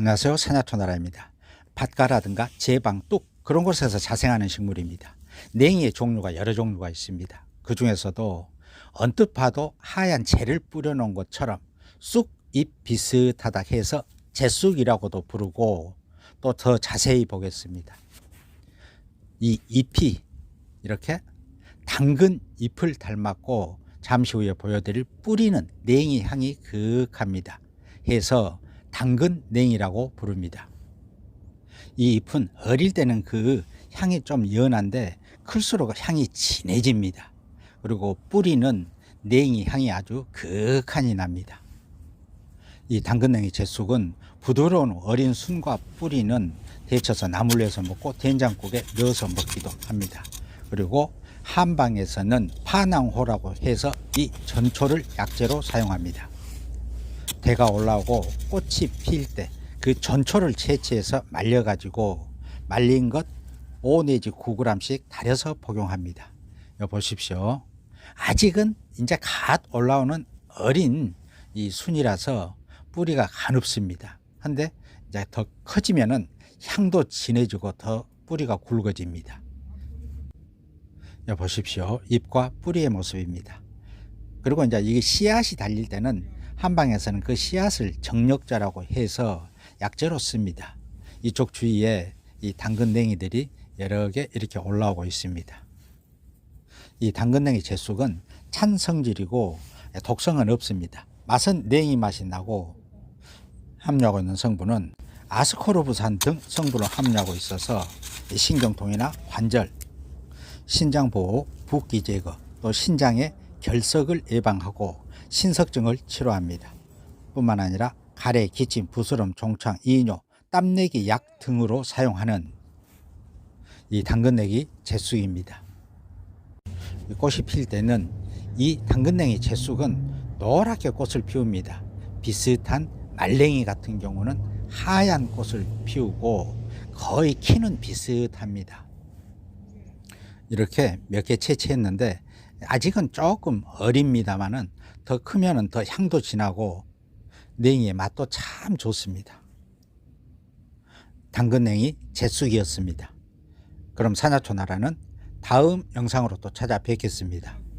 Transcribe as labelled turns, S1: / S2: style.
S1: 안녕하세요. 산야토나라입니다. 밭가라든가 제방, 뚝 그런 곳에서 자생하는 식물입니다. 냉이의 종류가 여러 종류가 있습니다. 그 중에서도 언뜻 봐도 하얀 재를 뿌려놓은 것처럼 쑥잎 비슷하다 해서 재쑥이라고도 부르고 또 더 자세히 보겠습니다. 이 잎이 이렇게 당근 잎을 닮았고 잠시 후에 보여드릴 뿌리는 냉이 향이 극합니다. 해서 당근 냉이라고 부릅니다. 이 잎은 어릴 때는 그 향이 좀 연한데 클수록 향이 진해집니다. 그리고 뿌리는 냉이 향이 아주 극한이 납니다. 이 당근냉이 제쑥은 부드러운 어린 순과 뿌리는 데쳐서 나물려서 먹고 된장국에 넣어서 먹기도 합니다. 그리고 한방에서는 파낭호라고 해서 이 전초를 약재로 사용합니다. 대가 올라오고 꽃이 필 때 그 전초를 채취해서 말려가지고 말린 것 5 내지 9g씩 달여서 복용합니다. 보십시오. 아직은 이제 갓 올라오는 어린 이 순이라서 뿌리가 가늡습니다. 근데 이제 더 커지면은 향도 진해지고 더 뿌리가 굵어집니다. 보십시오. 잎과 뿌리의 모습입니다. 그리고 이제 이게 씨앗이 달릴 때는 한방에서는 그 씨앗을 정력자라고 해서 약재로 씁니다. 이쪽 주위에 이 당근냉이들이 여러 개 이렇게 올라오고 있습니다. 이 당근냉이 제쑥은 찬 성질이고 독성은 없습니다. 맛은 냉이 맛이 나고 함유하고 있는 성분은 아스코르브산 등 성분을 함유하고 있어서 이 신경통이나 관절, 신장 보호, 붓기 제거, 또 신장의 결석을 예방하고 신석증을 치료합니다. 뿐만 아니라 가래, 기침, 부스럼, 종창, 이뇨, 땀내기 약 등으로 사용하는 이 당근내기 제쑥입니다. 이 꽃이 필 때는 이 당근냉이 제쑥은 노랗게 꽃을 피웁니다. 비슷한 말랭이 같은 경우는 하얀 꽃을 피우고 거의 키는 비슷합니다. 이렇게 몇 개 채취했는데 아직은 조금 어립니다만은 더 크면은 더 향도 진하고 냉이의 맛도 참 좋습니다. 당근냉이 제쑥이었습니다. 그럼 사냐초나라는 다음 영상으로 또 찾아뵙겠습니다.